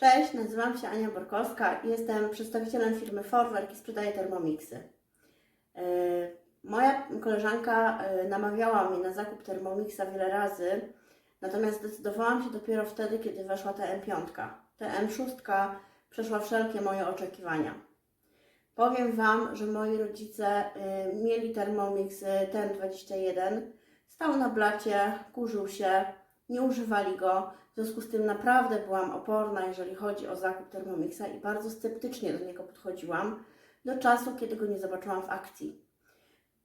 Cześć, nazywam się Ania Borkowska i jestem przedstawicielem firmy Forwerk i sprzedaję Thermomixy. Yy, Moja koleżanka yy, namawiała mnie na zakup Thermomixa wiele razy, natomiast zdecydowałam się dopiero wtedy, kiedy weszła TM5. TM6 przeszła wszelkie moje oczekiwania. Powiem Wam, że moi rodzice y, mieli Thermomix y, TM21, stał na blacie, kurzył się, nie używali go. W związku z tym naprawdę byłam oporna, jeżeli chodzi o zakup Thermomixa i bardzo sceptycznie do niego podchodziłam do czasu, kiedy go nie zobaczyłam w akcji.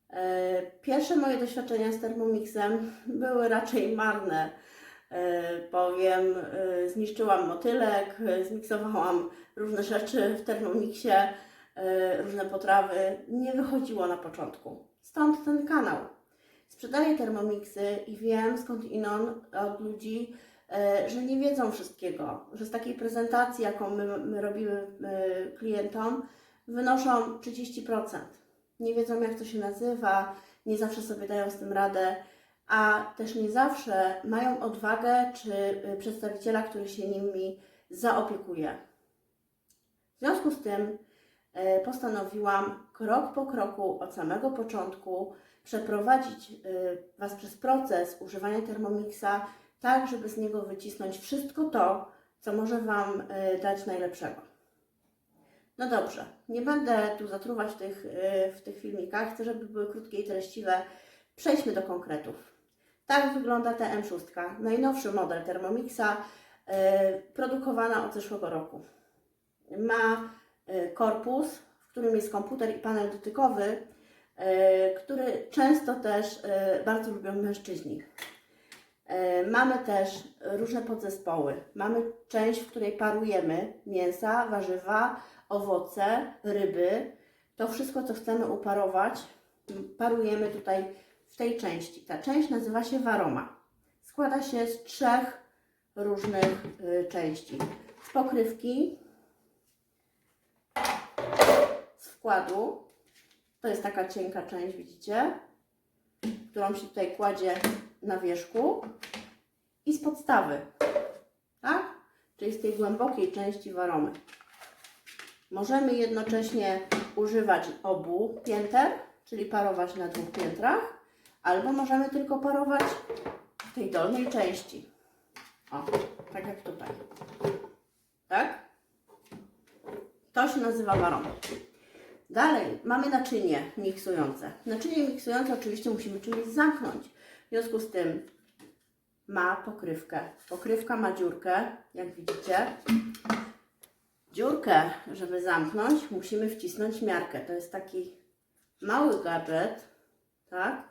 E, Pierwsze moje doświadczenia z Thermomixem były raczej marne. E, Powiem, e, zniszczyłam motylek, e, zmiksowałam różne rzeczy w Thermomixie, e, różne potrawy. Nie wychodziło na początku. Stąd ten kanał. Sprzedaję Thermomixy i wiem skąd inon od ludzi, e, że nie wiedzą wszystkiego, że z takiej prezentacji, jaką my, my robimy e, klientom, wynoszą 30%. Nie wiedzą, jak to się nazywa, nie zawsze sobie dają z tym radę, a też nie zawsze mają odwagę czy e, przedstawiciela, który się nimi zaopiekuje. W związku z tym e, postanowiłam krok po kroku, od samego początku, przeprowadzić e, Was przez proces używania Thermomixa, tak, żeby z niego wycisnąć wszystko to, co może Wam e, dać najlepszego. No dobrze, nie będę tu zatruwać tych, e, w tych filmikach, chcę, żeby były krótkie i treściwe. Przejdźmy do konkretów. Tak wygląda TM6, najnowszy model Thermomixa, e, produkowana od zeszłego roku. Ma korpus, w którym jest komputer i panel dotykowy, który często też bardzo lubią mężczyźni. E, Mamy też różne podzespoły. Mamy część, w której parujemy mięsa, warzywa, owoce, ryby. To wszystko, co chcemy uparować, parujemy tutaj w tej części. Ta część nazywa się waroma. Składa się z trzech różnych y, części. Z pokrywki, z wkładu, to jest taka cienka część, widzicie, którą się tutaj kładzie na wierzchu i z podstawy, tak? Czyli z tej głębokiej części waromy. Możemy jednocześnie używać obu pięter, czyli parować na dwóch piętrach, albo możemy tylko parować w tej dolnej części. O, tak jak tutaj. Tak? To się nazywa waroma. Dalej mamy naczynie miksujące. Naczynie miksujące oczywiście musimy czymś zamknąć. W związku z tym ma pokrywkę. Pokrywka ma dziurkę, jak widzicie. Dziurkę, żeby zamknąć, musimy wcisnąć miarkę. To jest taki mały gadżet, tak?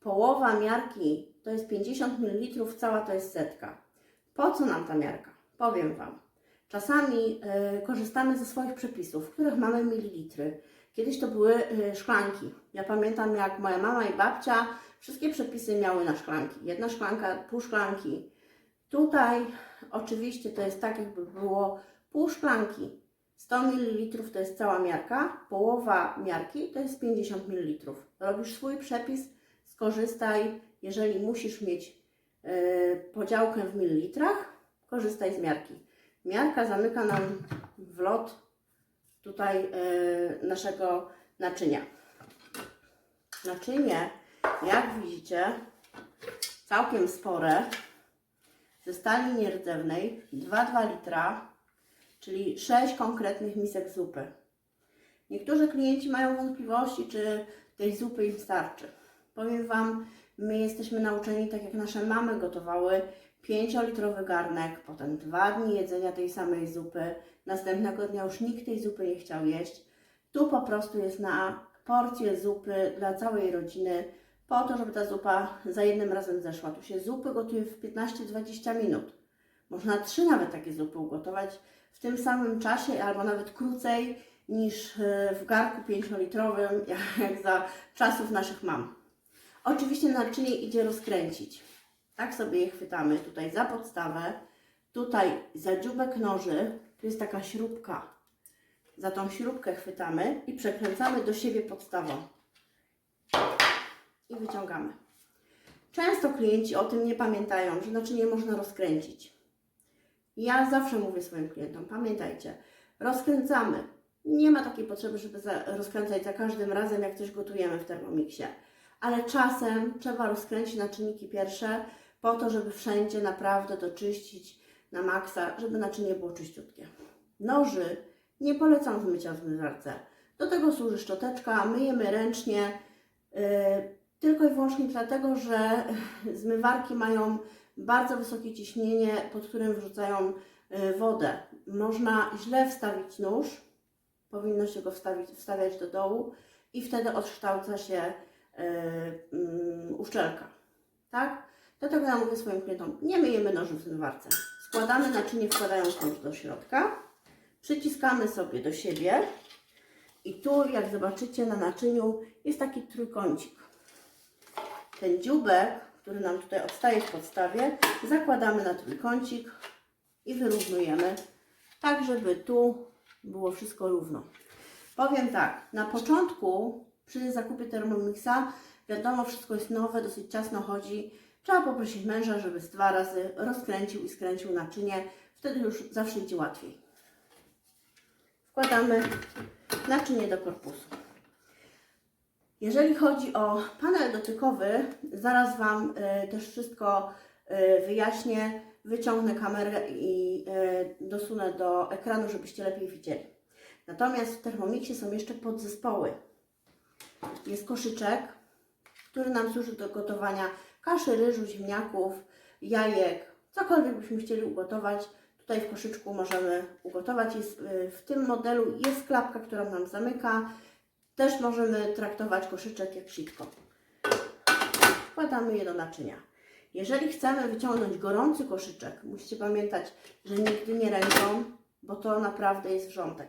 Połowa miarki to jest 50 ml, cała to jest setka. Po co nam ta miarka? Powiem Wam. Czasami y, korzystamy ze swoich przepisów, w których mamy mililitry. Kiedyś to były y, szklanki. Ja pamiętam, jak moja mama i babcia wszystkie przepisy miały na szklanki. Jedna szklanka, pół szklanki. Tutaj oczywiście to jest tak, jakby było pół szklanki. 100 ml to jest cała miarka, połowa miarki to jest 50 ml. Robisz swój przepis, skorzystaj. Jeżeli musisz mieć y, podziałkę w mililitrach, korzystaj z miarki. Miarka zamyka nam wlot tutaj y, naszego naczynia. Naczynie, jak widzicie, całkiem spore, ze stali nierdzewnej, 2,2 litra, czyli 6 konkretnych misek zupy. Niektórzy klienci mają wątpliwości, czy tej zupy im starczy. Powiem Wam, my jesteśmy nauczeni, tak jak nasze mamy gotowały, 5-litrowy garnek, potem dwa dni jedzenia tej samej zupy, następnego dnia już nikt tej zupy nie chciał jeść. Tu po prostu jest na porcję zupy dla całej rodziny, po to, żeby ta zupa za jednym razem zeszła. Tu się zupy gotuje w 15-20 minut. Można trzy nawet takie zupy ugotować w tym samym czasie, albo nawet krócej niż e, w garku 5-litrowym, jak za czasów naszych mam. Oczywiście naczynie idzie rozkręcić. Tak sobie je chwytamy tutaj za podstawę, tutaj za dziubek noży, tu jest taka śrubka. Za tą śrubkę chwytamy i przekręcamy do siebie podstawą. I wyciągamy. Często klienci o tym nie pamiętają, że naczynie można rozkręcić. Ja zawsze mówię swoim klientom, pamiętajcie, rozkręcamy. Nie ma takiej potrzeby, żeby rozkręcać za każdym razem, jak coś gotujemy w Thermomixie. Ale czasem trzeba rozkręcić na czynniki pierwsze po to, żeby wszędzie naprawdę doczyścić na maksa, żeby naczynie było czyściutkie. Noży nie polecam zmycia w zmywarce. Do tego służy szczoteczka, myjemy ręcznie, yy, tylko i wyłącznie dlatego, że zmywarki mają bardzo wysokie ciśnienie, pod którym wrzucają yy, wodę. Można źle wstawić nóż, powinno się go wstawić, wstawiać do dołu i wtedy odkształca się yy, yy, uszczelka. Tak? Dlatego ja mówię swoim klientom, nie myjemy noży w zmywarce. Składamy naczynie wkładając nóż do środka, przyciskamy sobie do siebie i tu, jak zobaczycie na naczyniu, jest taki trójkącik. Ten dziubek, który nam tutaj odstaje w podstawie, zakładamy na trójkącik i wyrównujemy, tak żeby tu było wszystko równo. Powiem tak, na początku przy zakupie Thermomixa, wiadomo, wszystko jest nowe, dosyć ciasno chodzi. Trzeba poprosić męża, żeby z dwa razy rozkręcił i skręcił naczynie. Wtedy już zawsze idzie łatwiej. Wkładamy naczynie do korpusu. Jeżeli chodzi o panel dotykowy, zaraz Wam y, też wszystko y, wyjaśnię. Wyciągnę kamerę i y, dosunę do ekranu, żebyście lepiej widzieli. Natomiast w Thermomixie są jeszcze podzespoły. Jest koszyczek, który nam służy do gotowania kaszy, ryżu, ziemniaków, jajek, cokolwiek byśmy chcieli ugotować. Tutaj w koszyczku możemy ugotować. Jest, w tym modelu jest klapka, która nam zamyka. Też możemy traktować koszyczek jak sitko. Wkładamy je do naczynia. Jeżeli chcemy wyciągnąć gorący koszyczek, musicie pamiętać, że nigdy nie ręką, bo to naprawdę jest wrzątek.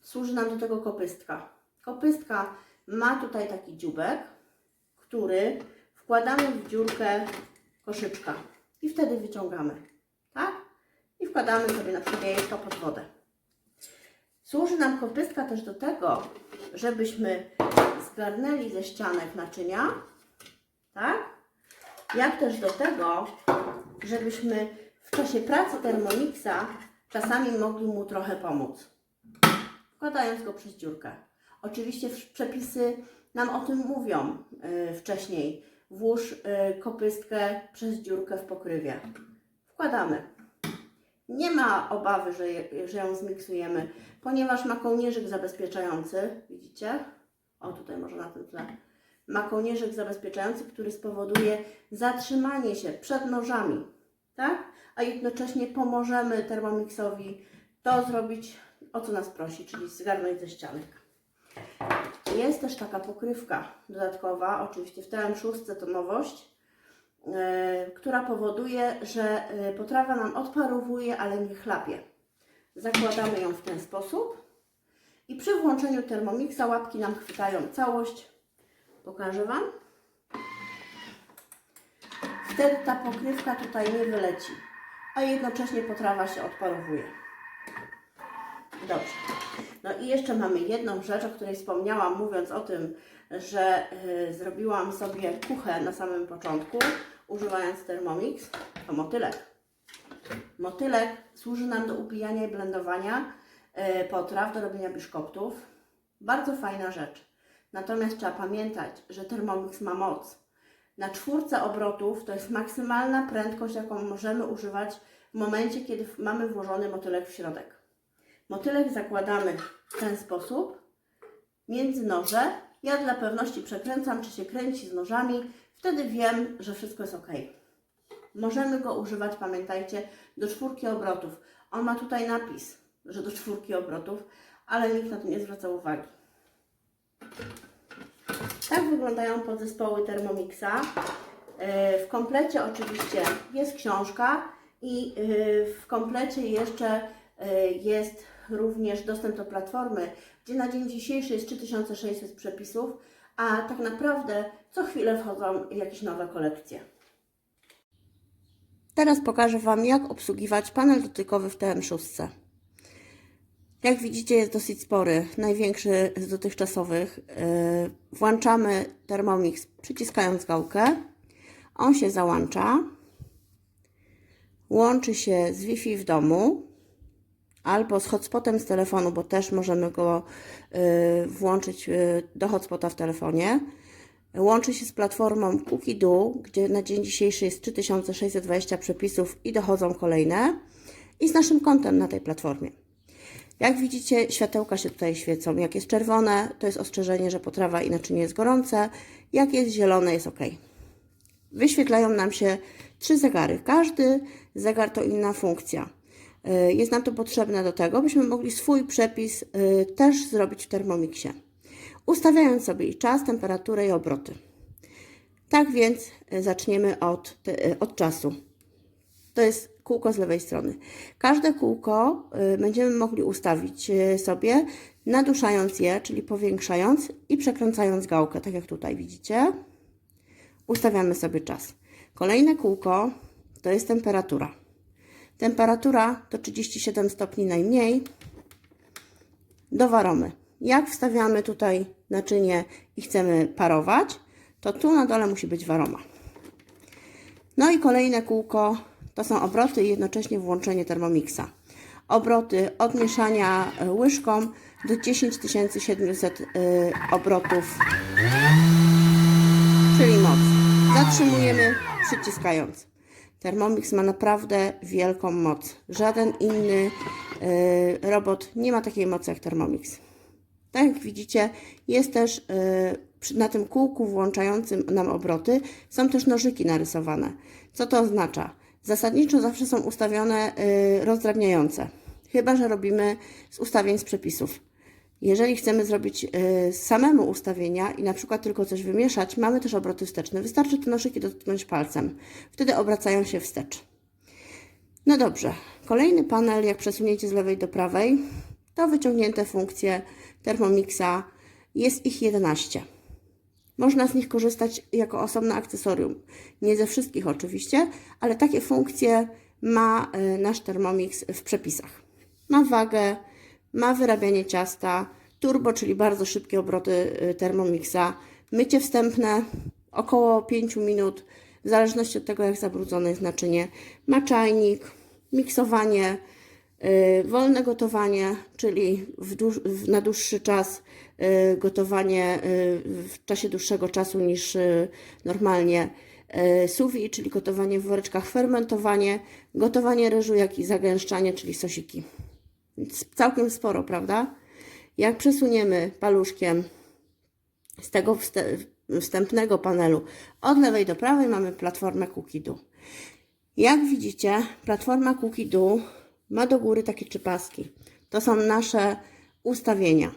Służy nam do tego kopystka. Kopystka ma tutaj taki dziubek, który wkładamy w dziurkę koszyczka i wtedy wyciągamy. Tak? I wkładamy sobie na przykład jajeczka pod wodę. Służy nam kopystka też do tego, żebyśmy zgarnęli ze ścianek naczynia, tak? Jak też do tego, żebyśmy w czasie pracy Thermomixa czasami mogli mu trochę pomóc. Wkładając go przez dziurkę. Oczywiście przepisy nam o tym mówią y, wcześniej. Włóż y, kopystkę przez dziurkę w pokrywie. Wkładamy. Nie ma obawy, że, je, że ją zmiksujemy, ponieważ ma kołnierzyk zabezpieczający, widzicie? O, tutaj może na tym tle. Ma kołnierzyk zabezpieczający, który spowoduje zatrzymanie się przed nożami, tak? A jednocześnie pomożemy Thermomixowi to zrobić, o co nas prosi, czyli zgarnąć ze ścianek. Jest też taka pokrywka dodatkowa, oczywiście w TM6 to nowość, która powoduje, że e, potrawa nam odparowuje, ale nie chlapie. Zakładamy ją w ten sposób i przy włączeniu Thermomixa łapki nam chwytają całość. Pokażę Wam. Wtedy ta pokrywka tutaj nie wyleci, a jednocześnie potrawa się odparowuje. Dobrze. No i jeszcze mamy jedną rzecz, o której wspomniałam, mówiąc o tym, że y, zrobiłam sobie kuchę na samym początku, używając Thermomix. To motylek. Motylek służy nam do upijania i blendowania y, potraw, do robienia biszkoptów. Bardzo fajna rzecz. Natomiast trzeba pamiętać, że Thermomix ma moc. Na czwórce obrotów to jest maksymalna prędkość, jaką możemy używać w momencie, kiedy mamy włożony motylek w środek. Motylek zakładamy w ten sposób między noże. Ja dla pewności przekręcam, czy się kręci z nożami. Wtedy wiem, że wszystko jest ok. Możemy go używać, pamiętajcie, do czwórki obrotów. On ma tutaj napis, że do czwórki obrotów, ale nikt na to nie zwraca uwagi. Tak wyglądają podzespoły Thermomixa. E, W komplecie oczywiście jest książka i e, w komplecie jeszcze e, jest również dostęp do platformy, gdzie na dzień dzisiejszy jest 3600 przepisów, a tak naprawdę co chwilę wchodzą jakieś nowe kolekcje. Teraz pokażę Wam, jak obsługiwać panel dotykowy w TM6. Jak widzicie, jest dosyć spory, największy z dotychczasowych. Yy, Włączamy Thermomix przyciskając gałkę. On się załącza. łączy się z Wi-Fi w domu albo z hotspotem z telefonu, bo też możemy go y, włączyć y, do hotspota w telefonie. Łączy się z platformą Cookido, gdzie na dzień dzisiejszy jest 3620 przepisów i dochodzą kolejne, i z naszym kontem na tej platformie. Jak widzicie, światełka się tutaj świecą. Jak jest czerwone, to jest ostrzeżenie, że potrawa i naczynie jest gorące. Jak jest zielone, jest ok. Wyświetlają nam się trzy zegary. Każdy zegar to inna funkcja. Y, Jest nam to potrzebne do tego, byśmy mogli swój przepis y, też zrobić w Thermomixie, ustawiając sobie i czas, temperaturę i obroty. Tak więc y, zaczniemy od, od czasu. To jest kółko z lewej strony. Każde kółko będziemy mogli ustawić sobie, naduszając je, czyli powiększając i przekręcając gałkę, tak jak tutaj widzicie. Ustawiamy sobie czas. Kolejne kółko to jest temperatura. Temperatura to 37 stopni najmniej. Do waromy. Jak wstawiamy tutaj naczynie i chcemy parować, to tu na dole musi być waroma. No i kolejne kółko to są obroty i jednocześnie włączenie Thermomixa. Obroty od mieszania y, łyżką do 10700 y, obrotów, czyli moc. Zatrzymujemy przyciskając. Thermomix ma naprawdę wielką moc. Żaden inny y, robot nie ma takiej mocy jak Thermomix. Tak jak widzicie, jest też y, na tym kółku włączającym nam obroty są też nożyki narysowane. Co to oznacza? Zasadniczo zawsze są ustawione y, rozdrabniające, chyba że robimy z ustawień z przepisów. Jeżeli chcemy zrobić y, samemu ustawienia i na przykład tylko coś wymieszać, mamy też obroty wsteczne. Wystarczy te nożyki dotknąć palcem. Wtedy obracają się wstecz. No dobrze. Kolejny panel, jak przesunięcie z lewej do prawej, to wyciągnięte funkcje Thermomixa. Jest ich 11. Można z nich korzystać jako osobne akcesorium. Nie ze wszystkich oczywiście, ale takie funkcje ma y, nasz Thermomix w przepisach. Ma wagę, ma wyrabianie ciasta, turbo, czyli bardzo szybkie obroty y, Thermomixa, mycie wstępne około 5 minut, w zależności od tego jak zabrudzone jest naczynie. Ma czajnik, miksowanie, y, wolne gotowanie, czyli w dłuż, w, na dłuższy czas y, gotowanie y, w czasie dłuższego czasu niż y, normalnie. Y, vide, czyli gotowanie w woreczkach, fermentowanie, gotowanie ryżu, jak i zagęszczanie, czyli sosiki. Całkiem sporo, prawda? Jak przesuniemy paluszkiem z tego wstępnego panelu od lewej do prawej mamy platformę Cookido. Jak widzicie, platforma Cookido ma do góry takie trzy paski. To są nasze ustawienia.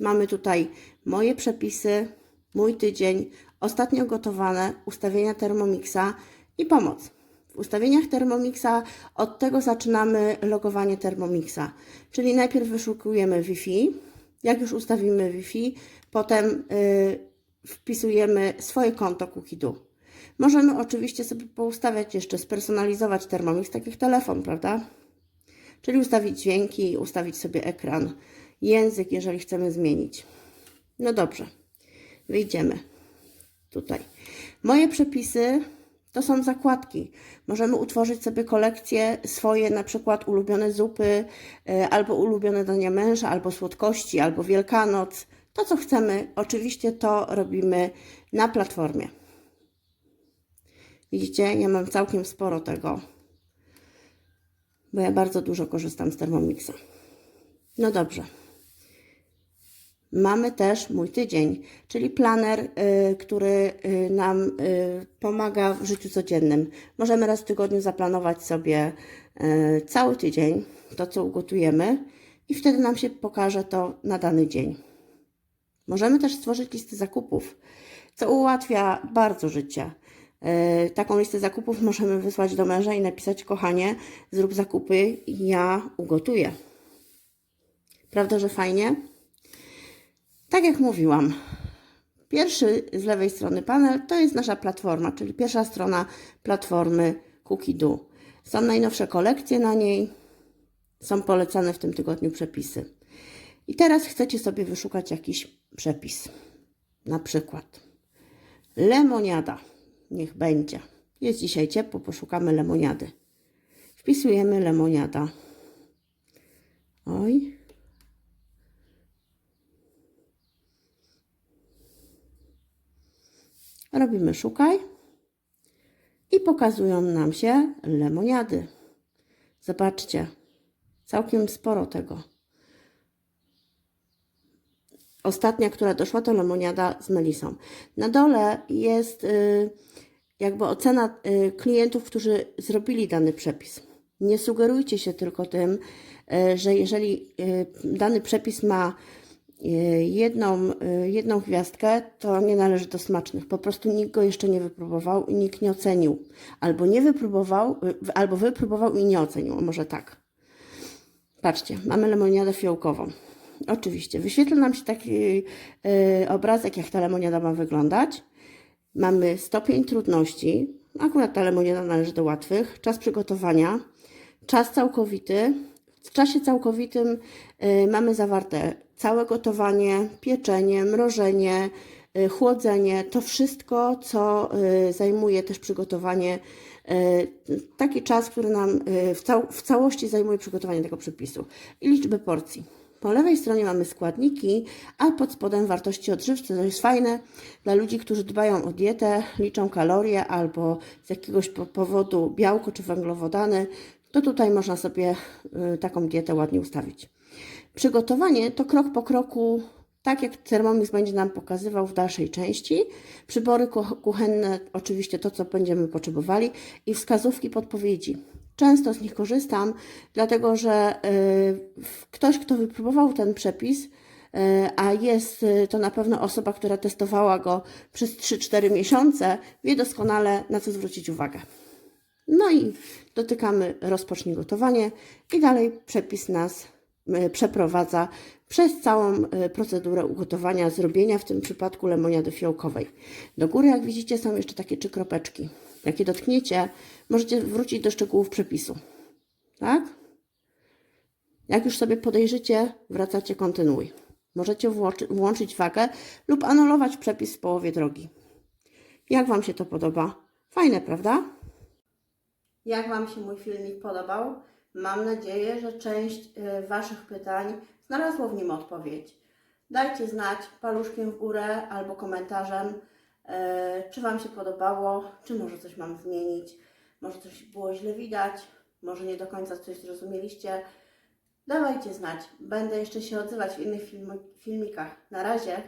Mamy tutaj moje przepisy, mój tydzień, ostatnio gotowane, ustawienia Thermomixa i pomoc. Ustawieniach Thermomixa od tego zaczynamy logowanie Thermomixa. Czyli najpierw wyszukujemy Wi-Fi. Jak już ustawimy Wi-Fi, potem y, wpisujemy swoje konto Cookido. Możemy oczywiście sobie poustawiać jeszcze, spersonalizować Thermomix, tak jak telefon, prawda? Czyli ustawić dźwięki, ustawić sobie ekran, język, jeżeli chcemy zmienić. No dobrze, wyjdziemy tutaj. Moje przepisy to są zakładki. Możemy utworzyć sobie kolekcję swoje, na przykład ulubione zupy, y, albo ulubione dania męża, albo słodkości, albo Wielkanoc. To, co chcemy, oczywiście to robimy na platformie. Widzicie, ja mam całkiem sporo tego, bo ja bardzo dużo korzystam z Thermomixa. No dobrze. Mamy też mój tydzień, czyli planer, y, który y, nam y, pomaga w życiu codziennym. Możemy raz w tygodniu zaplanować sobie cały tydzień, to co ugotujemy, i wtedy nam się pokaże to na dany dzień. Możemy też stworzyć listy zakupów, co ułatwia bardzo życie. Taką listę zakupów możemy wysłać do męża i napisać: Kochanie, zrób zakupy, ja ugotuję. Prawda, że fajnie? Tak jak mówiłam, pierwszy z lewej strony panel to jest nasza platforma, czyli pierwsza strona platformy Cookido. Są najnowsze kolekcje na niej, są polecane w tym tygodniu przepisy. I teraz chcecie sobie wyszukać jakiś przepis. Na przykład lemoniada. Niech będzie. Jest dzisiaj ciepło, poszukamy lemoniady. wpisujemy lemoniada. Oj. Robimy szukaj i pokazują nam się lemoniady. Zobaczcie, całkiem sporo tego. Ostatnia, która doszła, to lemoniada z melisą. Na dole jest y, jakby ocena y, klientów, którzy zrobili dany przepis. Nie sugerujcie się tylko tym, y, że jeżeli y, dany przepis ma jedną, y, jedną gwiazdkę, to nie należy do smacznych. Po prostu nikt go jeszcze nie wypróbował i nikt nie ocenił. Albo nie wypróbował, y, albo wypróbował i nie ocenił. Może tak. Patrzcie, mamy lemoniadę fiołkową. Oczywiście, wyświetla nam się taki y, obrazek, jak ta lemoniada ma wyglądać. Mamy stopień trudności. Akurat ta lemoniada należy do łatwych. Czas przygotowania. Czas całkowity. W czasie całkowitym y, mamy zawarte całe gotowanie, pieczenie, mrożenie, y, chłodzenie. To wszystko, co y, zajmuje też przygotowanie. Taki czas, który nam w, cał w całości zajmuje przygotowanie tego przepisu. I liczby porcji. Po lewej stronie mamy składniki, a pod spodem wartości odżywcze. To jest fajne dla ludzi, którzy dbają o dietę, liczą kalorie albo z jakiegoś po- powodu białko czy węglowodany. To tutaj można sobie y, taką dietę ładnie ustawić. Przygotowanie to krok po kroku, tak jak Thermomix będzie nam pokazywał w dalszej części. Przybory ku- kuchenne, oczywiście to, co będziemy potrzebowali i wskazówki, podpowiedzi. Często z nich korzystam, dlatego że y, ktoś, kto wypróbował ten przepis, y, a jest to na pewno osoba, która testowała go przez 3-4 miesiące, wie doskonale, na co zwrócić uwagę. No i dotykamy rozpocznij gotowanie i dalej przepis nas y, przeprowadza przez całą y, procedurę ugotowania, zrobienia w tym przypadku lemoniady fiołkowej. Do góry, jak widzicie, są jeszcze takie trzy kropeczki. Jak je dotkniecie, możecie wrócić do szczegółów przepisu. Tak? Jak już sobie podejrzycie, wracacie kontynuuj. Możecie włączy- włączyć wagę lub anulować przepis w połowie drogi. Jak Wam się to podoba? Fajne, prawda? Jak Wam się mój filmik podobał? Mam nadzieję, że część y, Waszych pytań znalazło w nim odpowiedź. Dajcie znać paluszkiem w górę albo komentarzem, y, czy Wam się podobało, czy może coś mam zmienić, może coś było źle widać, może nie do końca coś zrozumieliście. Dawajcie znać. Będę jeszcze się odzywać w innych filmi- filmikach. Na razie.